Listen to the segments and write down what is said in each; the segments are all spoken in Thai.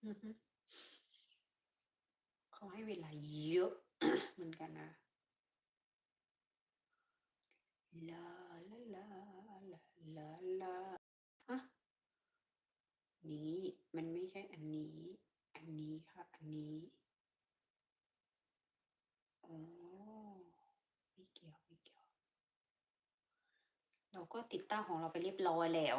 เขาให้เวลาเยอะเหมือนกันนะ ลาลาลาลาลาลาฮะนี้มันไม่ใช่อันนี้ อันนี้ค่ะ อันนี้โอ้ไม่เกี่ยวไม่เกี่ยว เราก็ติดตั้งของเราไปเรียบร้อยแล้ว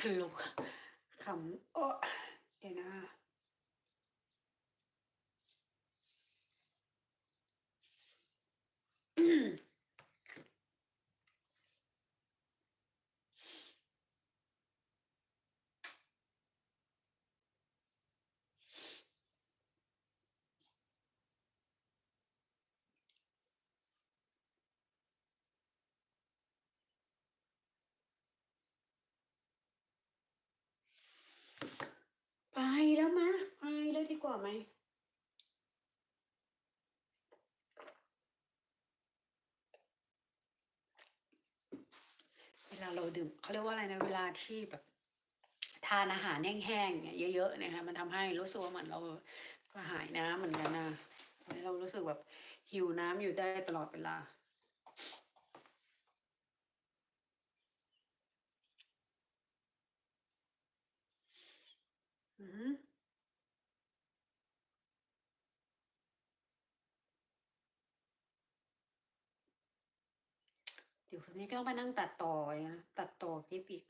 ตลกขำโอ้เดี๋ยวนะอืมแล้วมะไปแล้ ว่าไหมเวลาเราดื่มเขาเรียกว่าอะไรนะเวลาที่แบบทานอาหารแห้งๆเนี่ยเยอะๆนี่ยค่ะมันทำให้รู้สึกว่าเหมือนเรากระหายน้ำเหมือนกันนะให้เรารู้สึกแบบหิวน้ำอยู่ได้ตลอดเวลาอือ เดี๋ยวคนนี้ก็ต้องไปนั่งตัดต่ออีกนะตัดต่อคลิปอีก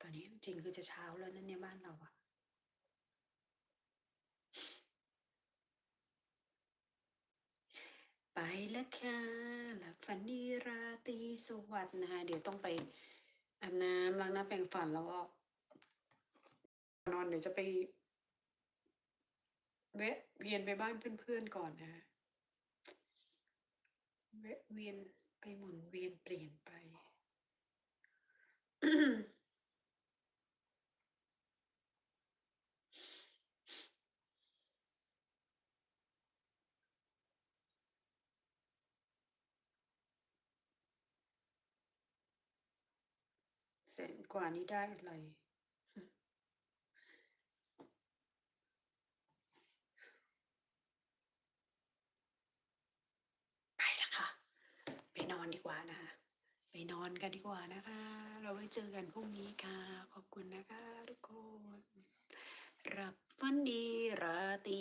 ตอนนี้จริงคือจะเช้าแล้วนั่นเนี่ยบ้านเราอะ ไปแล้วค่ะหลับฝันดีราตรีสวัสดิ์นะคะ เดี๋ยวต้องไปอาบน้ำล้างหน้าแปรงฟันแล้วก็นอนเดี๋ยวจะไปแวะเวียนไปบ้านเพื่อนๆก่อนนะคะแวะเวียนไปหมุนเวียนเปลี่ยนไป สนกว่านี้ได้อะไร ไปละค่ะ ไปนอนดีกว่านะคะ ไปนอนกันดีกว่านะคะ เราไว้เจอกันพรุ่งนี้ค่ะ ขอบคุณนะคะทุกคน รับฝันดี ราตรี